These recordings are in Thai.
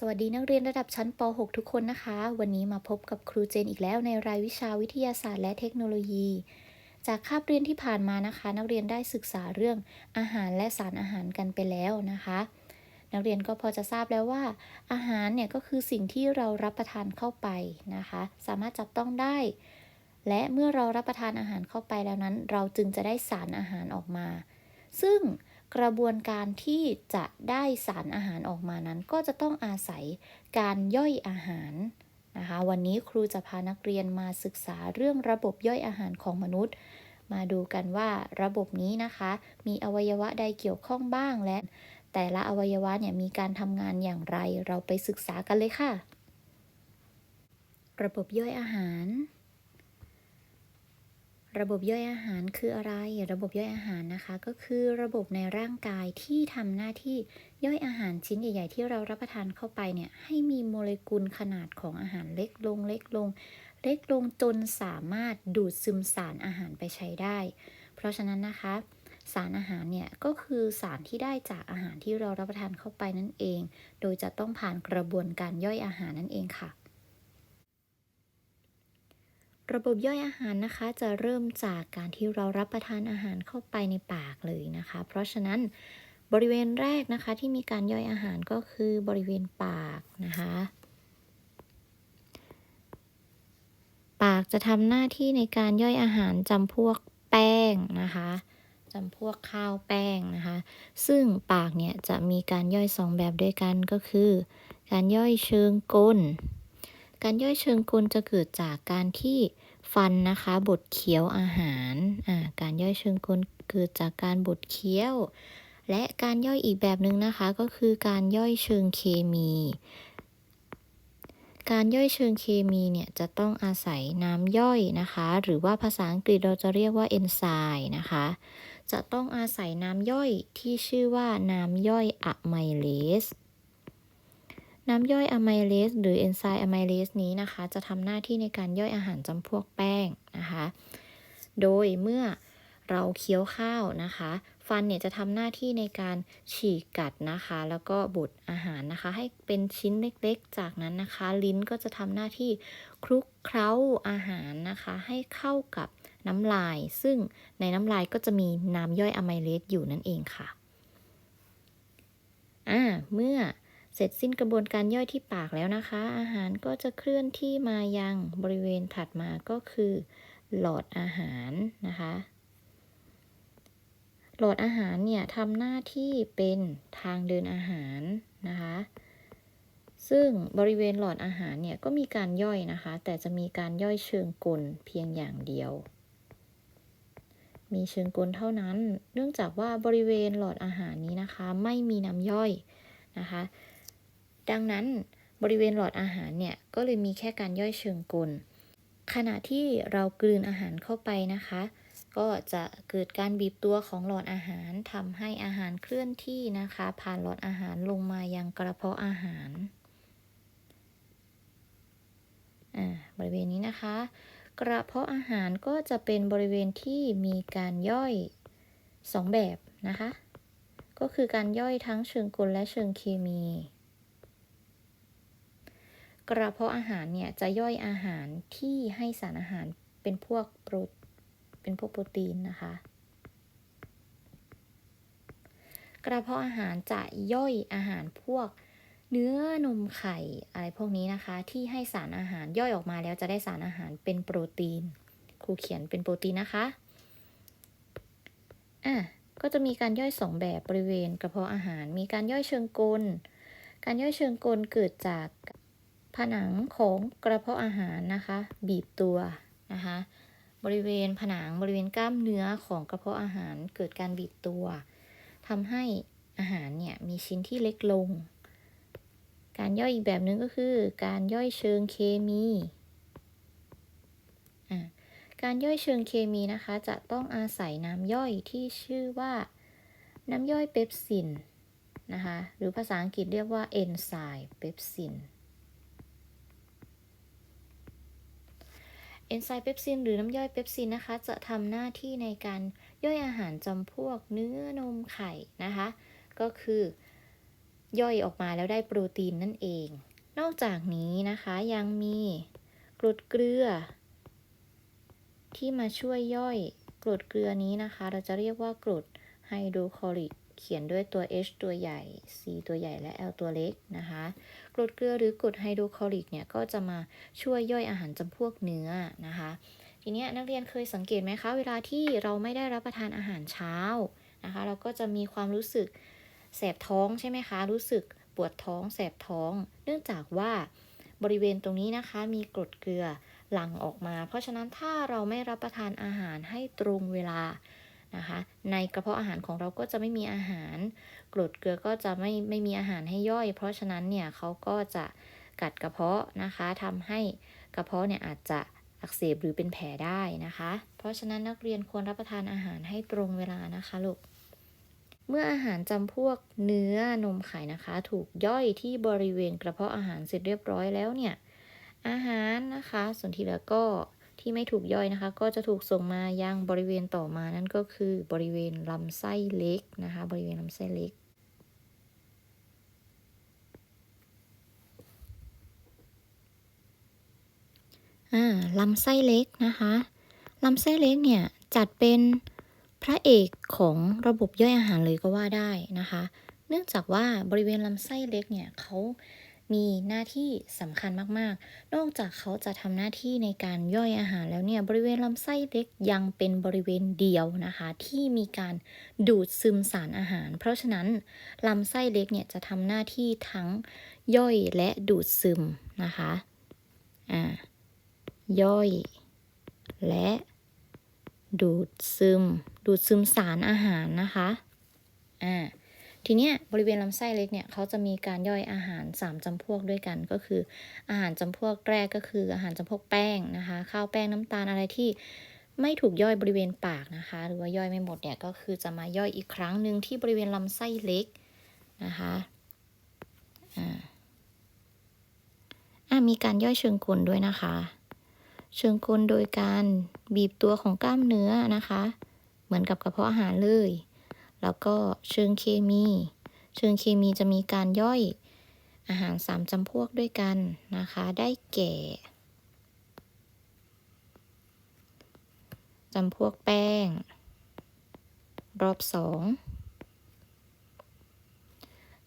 สวัสดีนักเรียนระดับชั้นป .6 ทุกคนนะคะ วันนี้มาพบกับครูเจนอีกแล้วในรายวิชาวิทยาศาสตร์และเทคโนโลยี จากคาบเรียนที่ผ่านมานะคะ นักเรียนได้ศึกษาเรื่องอาหารและสารอาหารกันไปแล้วนะคะ นักเรียนก็พอจะทราบแล้วว่า อาหารเนี่ยก็คือสิ่งที่เรารับประทานเข้าไปนะคะ สามารถจับต้องได้ และเมื่อเรารับประทานอาหารเข้าไปแล้วนั้น เราจึงจะได้สารอาหารออกมา ซึ่ง กระบวนการที่จะได้สารอาหารออกมานั้น ก็จะต้องอาศัยการย่อยอาหารนะคะวันนี้ครูจะพานักเรียนมาศึกษาเรื่องระบบย่อยอาหารของมนุษย์ มาดูกันว่าระบบนี้นะคะ มีอวัยวะใดเกี่ยวข้องบ้างและ แต่ละอวัยวะเนี่ยมีการทำงานอย่างไรเราไปศึกษากันเลยค่ะ ระบบย่อยอาหาร ระบบย่อยอาหารคืออะไร ระบบย่อยอาหารนะคะ ก็คือระบบในร่างกายที่ทำหน้าที่ย่อยอาหารชิ้นใหญ่ ๆ ที่เรารับประทานเข้าไปเนี่ยให้มีโมเลกุลขนาดของอาหารเล็กลงเล็กลง เล็กลงจนสามารถดูดซึมสารอาหารไปใช้ได้ เพราะฉะนั้นนะคะ สารอาหารเนี่ยก็คือสารที่ได้จากอาหารที่เรารับประทานเข้าไปนั่นเอง โดยจะต้องผ่านกระบวนการย่อยอาหารนั่นเองค่ะ ระบบย่อยอาหารนะคะจะเริ่มจากการที่เรารับประทานอาหารเข้าไปในปากเลยนะคะ เพราะฉะนั้นบริเวณแรกนะคะที่มีการย่อยอาหารก็คือบริเวณปากนะคะ ปากจะทำหน้าที่ในการย่อยอาหารจำพวกแป้งนะคะจำพวกข้าวแป้งนะคะ ซึ่งปากเนี่ยจะมีการย่อยสองแบบด้วยกันก็คือ การย่อยเชิงกล การย่อยเชิงกลจะเกิดจากการที่ฟันนะคะบดเคี้ยวอาหารอ่าการย่อยเชิงกลเกิดจากการบดเคี้ยว และการย่อยอีกแบบหนึ่งนะคะก็คือการย่อยเชิงเคมี การย่อยเชิงเคมีเนี่ยจะต้องอาศัยน้ำย่อยนะคะ หรือว่าภาษาอังกฤษเราจะเรียกว่าเอนไซม์นะคะ จะต้องอาศัยน้ำย่อยที่ชื่อว่าน้ำย่อยอะไมเลส น้ำย่อยอะไมเลสหรือเอนไซม์อะไมเลสนี้นะคะ จะทำหน้าที่ในการย่อยอาหารจำพวกแป้งนะคะ โดยเมื่อเราเคี้ยวข้าวนะคะ ฟันเนี่ยจะทำหน้าที่ในการฉีกกัดนะคะ แล้วก็บดอาหารนะคะ ให้เป็นชิ้นเล็กๆ จากนั้นนะคะ ลิ้นก็จะทำหน้าที่คลุกเคล้าอาหารนะคะ ให้เข้ากับน้ำลาย ซึ่งในน้ำลายก็จะมีน้ำย่อยอะไมเลสอยู่นั่นเองค่ะอ่าเมื่อ เสร็จสิ้นกระบวนการย่อยที่ปากแล้วนะคะ อาหารก็จะเคลื่อนที่มายังบริเวณถัดมาก็คือ หลอดอาหารนะคะ หลอดอาหารเนี่ยทำหน้าที่เป็นทางเดินอาหารนะคะ ซึ่งบริเวณหลอดอาหารเนี่ยก็มีการย่อยนะคะ แต่จะมีการย่อยเชิงกลเพียงอย่างเดียวมีเชิงกลเท่านั้น เนื่องจากว่าบริเวณหลอดอาหารนี้นะคะ ไม่มีน้ำย่อยนะคะ ดังนั้นบริเวณหลอดอาหารเนี่ยก็เลยมีแค่การย่อยเชิงกล ขณะที่เรากลืนอาหารเข้าไปนะคะ ก็จะเกิดการบีบตัวของหลอดอาหารทำให้อาหารเคลื่อนที่นะคะ ผ่านหลอดอาหารลงมายังกระเพาะอาหารบริเวณนี้นะคะ กระเพาะอาหารก็จะเป็นบริเวณที่มีการย่อยสองแบบนะคะ ก็คือการย่อยทั้งเชิงกลและเชิงเคมี กระเพาะอาหารเนี่ยจะย่อยอาหารที่ให้สารอาหารเป็นพวกโปรเป็นพวกโปรตีนนะคะ กระเพาะอาหารจะย่อยอาหารพวกเนื้อนมไข่อะไรพวกนี้นะคะ ที่ให้สารอาหารย่อยออกมาแล้วจะได้สารอาหารเป็นโปรตีน ครูเขียนเป็นโปรตีนนะคะอะก็จะมีการย่อยสองแบบบริเวณกระเพาะอาหาร มีการย่อยเชิงกล การย่อยเชิงกลเกิดจาก ผนังของกระเพาะอาหารนะคะ บีบตัวนะคะ บริเวณผนังบริเวณกล้ามเนื้อของกระเพาะอาหารเกิดการบีบตัวทำให้อาหารเนี่ยมีชิ้นที่เล็กลง การย่อยอีกแบบนึงก็คือ การย่อยเชิงเคมีการย่อยเชิงเคมีนะคะ จะต้องอาศัยน้ำย่อยที่ชื่อว่าน้ำย่อยเปปซินนะคะ หรือภาษาอังกฤษเรียกว่าเอนไซม์เปปซิน เอนไซม์เปปซินหรือน้ำย่อยเปปซินนะคะ จะทำหน้าที่ในการย่อยอาหารจำพวกเนื้อนมไข่นะคะ ก็คือย่อยออกมาแล้วได้โปรตีนนั่นเอง นอกจากนี้นะคะยังมีกรดเกลือ ที่มาช่วยย่อยกรดเกลือนี้นะคะ เราจะเรียกว่ากรดไฮโดรคลอริก เขียนด้วยตัว H ตัวใหญ่ C ตัวใหญ่และ L ตัวเล็กนะคะกรดเกลือหรือกรดไฮโดรคลอริกเนี่ยก็จะมาช่วยย่อยอาหารจำพวกเนื้อนะคะทีนี้นักเรียนเคยสังเกตไหมคะ เวลาที่เราไม่ได้รับประทานอาหารเช้านะคะ เราก็จะมีความรู้สึกแสบท้องใช่ไหมคะ รู้สึกปวดท้องแสบท้อง เนื่องจากว่าบริเวณตรงนี้นะคะ มีกรดเกลือหลั่งออกมา เพราะฉะนั้นถ้าเราไม่รับประทานอาหารให้ตรงเวลา นะคะ ในกระเพาะอาหารของเราก็จะไม่มีอาหารกรดเกลือก็จะไม่ไม่มีอาหารให้ย่อย เพราะฉะนั้นเนี่ยเขาก็จะกัดกระเพาะนะคะทำให้กระเพาะเนี่ยอาจจะอักเสบหรือเป็นแผลได้นะคะ เพราะฉะนั้นนักเรียนควรรับประทานอาหารให้ตรงเวลานะคะลูกเมื่ออาหารจำพวกเนื้อนมไข่นะคะ ถูกย่อยที่บริเวณกระเพาะอาหารเสร็จเรียบร้อยแล้วเนี่ยอาหารนะคะ ส่วนที่เหลือก็ ที่ไม่ถูกย่อยนะคะ ก็จะถูกส่งมายังบริเวณต่อมานั่นก็คือบริเวณลำไส้เล็กนะคะ บริเวณลำไส้เล็กอ่าลำไส้เล็กนะคะ ลำไส้เล็กเนี่ยจัดเป็นพระเอกของระบบย่อยอาหารเลยก็ว่าได้นะคะ เนื่องจากว่าบริเวณลำไส้เล็กเนี่ยเขา มีหน้าที่สำคัญมากๆ นอกจากเขาจะทำหน้าที่ในการย่อยอาหารแล้วเนี่ยบริเวณลำไส้เล็กยังเป็นบริเวณเดียวนะคะ ที่มีการดูดซึมสารอาหาร เพราะฉะนั้นลำไส้เล็กเนี่ยจะทำหน้าที่ทั้งย่อยและดูดซึมนะคะอ่าย่อยและดูดซึม ดูดซึมสารอาหารนะคะอ่า ทีเนี้ยบริเวณลำไส้เล็กเนี่ยเขาจะมีการย่อยอาหาร 3จำพวกด้วยกัน ก็คือ อาหารจำพวกแรกก็คืออาหารจำพวกแป้งนะคะข้าวแป้งน้ำตาลอะไรที่ไม่ถูกย่อยบริเวณปากนะคะ หรือว่าย่อยไม่หมดเนี่ยก็คือจะมาย่อยอีกครั้งหนึ่งที่บริเวณลำไส้เล็กนะคะอ่าอ่ามีการย่อยเชิงกลด้วยนะคะ เชิงกลโดยการบีบตัวของกล้ามเนื้อนะคะ เหมือนกับกระเพาะอาหารเลย แล้วก็เชิงเคมี เชิงเคมีจะมีการย่อยอาหารสามจำพวกด้วยกันนะคะ ได้แก่จำพวกแป้ง รอบสอง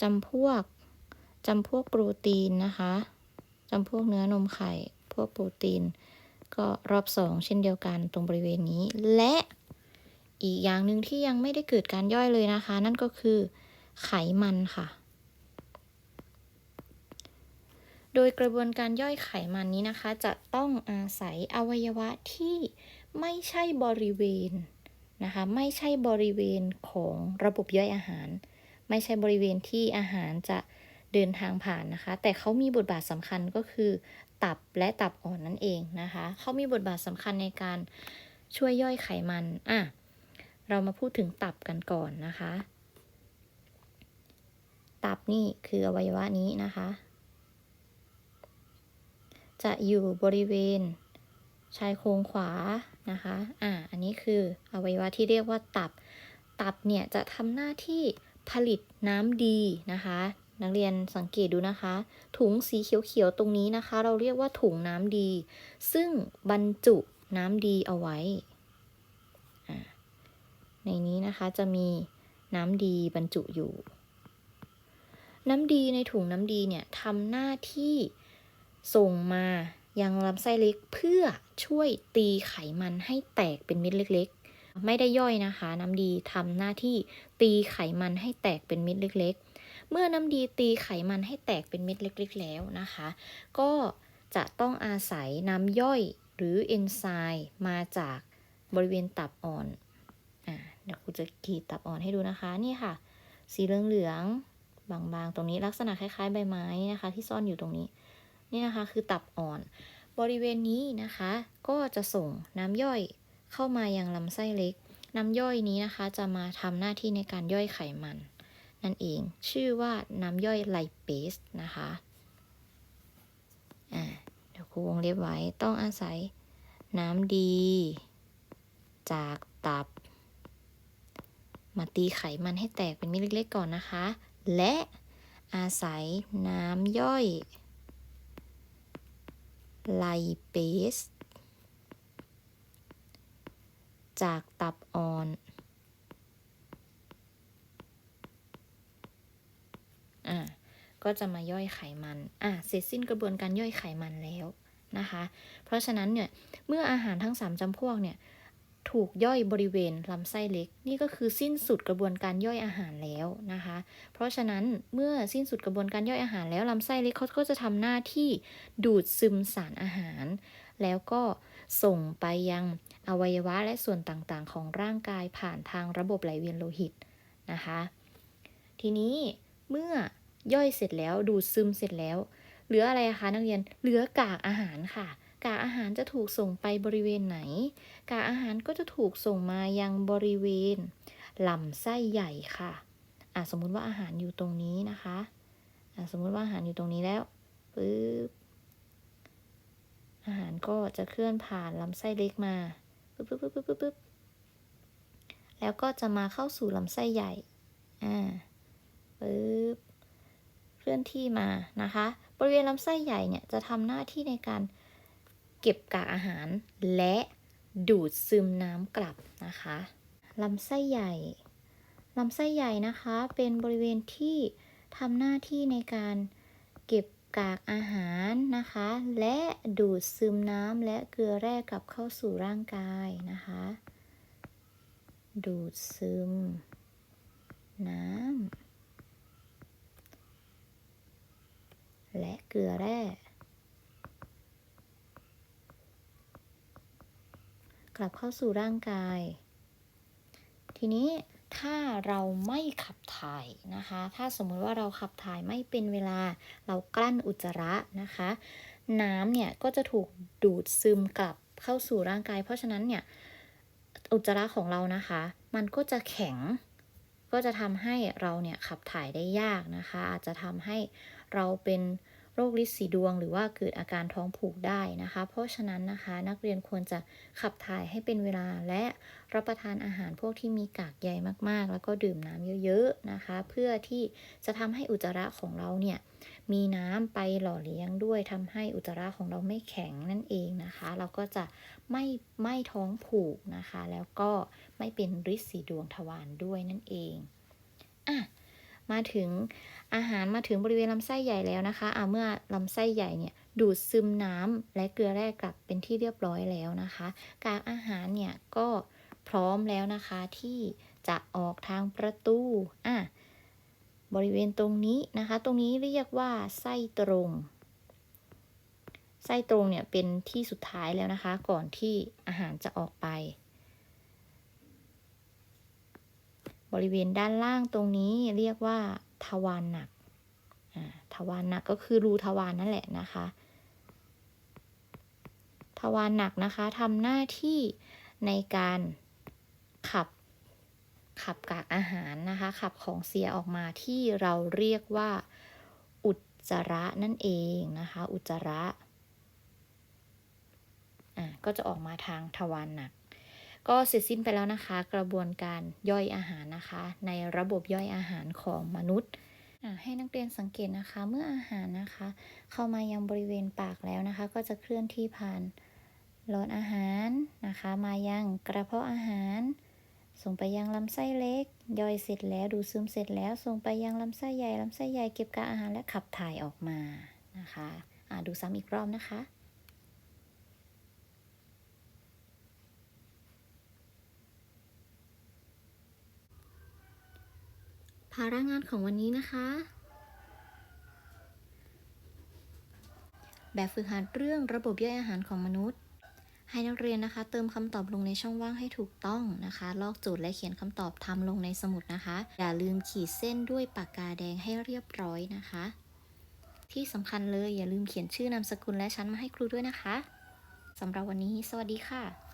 จำพวกจำพวกโปรตีนนะคะจำพวกเนื้อนมไข่ พวกโปรตีน ก็รอบสองเช่นเดียวกันตรงบริเวณนี้ และ อีกอย่างหนึ่งที่ยังไม่ได้เกิดการย่อยเลยนะคะ นั่นก็คือไขมันค่ะ โดยกระบวนการย่อยไขมันนี้นะคะ จะต้องอาศัยอวัยวะที่ไม่ใช่บริเวณนะคะ ไม่ใช่บริเวณของระบบย่อยอาหาร ไม่ใช่บริเวณที่อาหารจะเดินทางผ่านนะคะ แต่เขามีบทบาทสำคัญก็คือ ตับและตับอ่อนนั่นเองนะคะ เขามีบทบาทสำคัญในการช่วยย่อยไขมัน อะ เรามาพูดถึงตับกันก่อนนะคะ ตับนี่คืออวัยวะนี้นะคะ จะอยู่บริเวณชายโครงขวานะคะ อ่า อันนี้คืออวัยวะที่เรียกว่าตับ ตับเนี่ยจะทำหน้าที่ผลิตน้ำดีนะคะ นักเรียนสังเกตดูนะคะ ถุงสีเขียวๆตรงนี้นะคะ เราเรียกว่าถุงน้ำดี ซึ่งบรรจุน้ำดีเอาไว้ ในนี้นะคะจะมีน้ำดีบรรจุอยู่ น้ำดีในถุงน้ำดีเนี่ยทำหน้าที่ส่งมายังลำไส้เล็กเพื่อช่วยตีไขมันให้แตกเป็นเม็ดเล็กๆ ไม่ได้ย่อยนะคะ น้ำดีทำหน้าที่ตีไขมันให้แตกเป็นเม็ดเล็ก ๆ เมื่อน้ำดีตีไขมันให้แตกเป็นเม็ดเล็ก ๆ แล้วนะคะ ก็จะต้องอาศัยน้ำย่อยหรือเอนไซม์มาจากบริเวณตับอ่อนอ่า เดี๋ยวครูจะขีดตับอ่อนให้ดูนะคะนี่ค่ะ สีเหลืองๆบางๆ ตรงนี้ลักษณะคล้ายๆ ใบไม้นะคะ ที่ซ่อนอยู่ตรงนี้นี่นะคะคือตับอ่อน บริเวณนี้นะคะ ก็จะส่งน้ำย่อยเข้ามายังลำไส้เล็ก น้ำย่อยนี้นะคะ จะมาทำหน้าที่ในการย่อยไขมัน นั่นเองชื่อว่าน้ำย่อยไลเปสนะคะอ่าเดี๋ยวครูวงเล็บไว้ต้องอาศัยน้ำดี จากตับ มาตีไขมันให้แตกเป็นเม็ดเล็กๆก่อนนะคะ และอาศัยน้ำย่อย ไลเปส จากตับอ่อนอ่าก็จะมาย่อยไขมันอะเสร็จสิ้นกระบวนการย่อยไขมันแล้วนะคะ เพราะฉะนั้นเนี่ย เมื่ออาหารทั้ง 3จำพวกเนี่ย ถูกย่อยบริเวณลำไส้เล็ก นี่ก็คือสิ้นสุดกระบวนการย่อยอาหารแล้วนะคะ เพราะฉะนั้นเมื่อสิ้นสุดกระบวนการย่อยอาหารแล้วลำไส้เล็กเขาก็จะทำหน้าที่ดูดซึมสารอาหาร แล้วก็ส่งไปยังอวัยวะและส่วนต่างๆ ของร่างกายผ่านทางระบบไหลเวียนโลหิตนะคะ ทีนี้เมื่อย่อยเสร็จแล้วดูดซึมเสร็จแล้ว เหลืออะไรคะนักเรียนเหลือกากอาหารค่ะ กากอาหารจะถูกส่งไปบริเวณไหน กากอาหารก็จะถูกส่งมายังบริเวณลำไส้ใหญ่ค่ะอะสมมุติว่าอาหารอยู่ตรงนี้นะคะอะสมมุติว่าอาหารอยู่ตรงนี้แล้วปึ๊บอาหารก็จะเคลื่อนผ่านลำไส้เล็กมาปึ๊บปึ๊บปึ๊บปึ๊บปึ๊บปึ๊บแล้วก็จะมาเข้าสู่ลำไส้ใหญ่ อ่าปึ๊บ เคลื่อนที่มานะคะ บริเวณลำไส้ใหญ่เนี่ยจะทำหน้าที่ในการ เก็บกากอาหาร และดูดซึมน้ำกลับนะคะลำไส้ใหญ่ลำไส้ใหญ่นะคะเป็นบริเวณที่ทำหน้าที่ในการเก็บกากอาหารนะคะ และดูดซึมน้ำและเกลือแร่กลับเข้าสู่ร่างกายนะคะ ดูดซึม น้ำและเกลือแร่ กลับเข้าสู่ร่างกาย ทีนี้ถ้าเราไม่ขับถ่ายนะคะ ถ้าสมมติว่าเราขับถ่ายไม่เป็นเวลา เรากลั้นอุจจาระนะคะ น้ำเนี่ยก็จะถูกดูดซึมกลับเข้าสู่ร่างกาย เพราะฉะนั้นเนี่ยอุจจาระของเรานะคะ มันก็จะแข็ง ก็จะทำให้เราเนี่ยขับถ่ายได้ยากนะคะ อาจจะทำให้เราเป็น โรคลินสีดวง หรือว่าเกิดอาการท้องผูกได้นะคะ เพราะฉะนั้นนะคะ นักเรียนควรจะขับถ่ายให้เป็นเวลาและรับประทานอาหารพวกที่มีกากใยมากๆ แล้วก็ดื่มน้ำเยอะๆนะคะ เพื่อที่จะทำให้อุจจาระของเราเนี่ยมีน้ำไปหล่อเลี้ยงด้วยทำให้อุจจาระของเราไม่แข็งนั่นเองนะคะ เราก็จะไม่ไม่ท้องผูกนะคะ แล้วก็ไม่เป็นริดสีดวงทวารด้วยนั่นเองอะ มาถึงอาหารมาถึงบริเวณลำไส้ใหญ่แล้วนะคะอะเมื่อลำไส้ใหญ่เนี่ยดูดซึมน้ำและเกลือแร่กลับเป็นที่เรียบร้อยแล้วนะคะ กากอาหารเนี่ยก็พร้อมแล้วนะคะที่จะออกทางประตูอะบริเวณตรงนี้นะคะ ตรงนี้เรียกว่าไส้ตรงไส้ตรงเนี่ยเป็นที่สุดท้ายแล้วนะคะ ก่อนที่อาหารจะออกไป บริเวณด้านล่างตรงนี้เรียกว่าทวารหนักทวารหนักก็คือรูทวารนนั่นแหละนะคะ ทวารหนักนะคะทำหน้าที่ในการขับขับกากอาหารนะคะ ขับของเสียออกมาที่เราเรียกว่า อุจจาระนั่นเองนะคะ อุจจาระ อะก็จะออกมาทางทวารหนัก ก็เสร็จสิ้นไปแล้วนะคะ กระบวนการย่อยอาหารนะคะ ในระบบย่อยอาหารของมนุษย์ให้นักเรียนสังเกตนะคะ เมื่ออาหารนะคะ เข้ามายังบริเวณปากแล้วนะคะ ก็จะเคลื่อนที่ผ่านหลอดอาหารนะคะ มายังกระเพาะอาหาร ส่งไปยังลำไส้เล็ก ย่อยเสร็จแล้วดูดซึมเสร็จแล้ว ส่งไปยังลำไส้ใหญ่ลำไส้ใหญ่เก็บกากอาหารและขับถ่ายออกมานะคะดูซ้ำอีกรอบนะคะ ภาระงานของวันนี้นะคะ แบบฝึกหัดเรื่องระบบย่อยอาหารของมนุษย์ ให้นักเรียนนะคะ เติมคำตอบลงในช่องว่างให้ถูกต้องนะคะ ลอกโจทย์และเขียนคำตอบทำลงในสมุดนะคะ อย่าลืมขีดเส้นด้วยปากกาแดงให้เรียบร้อยนะคะ ที่สำคัญเลยอย่าลืมเขียนชื่อนามสกุลและชั้นมาให้ครูด้วยนะคะสำหรับวันนี้ สวัสดีค่ะ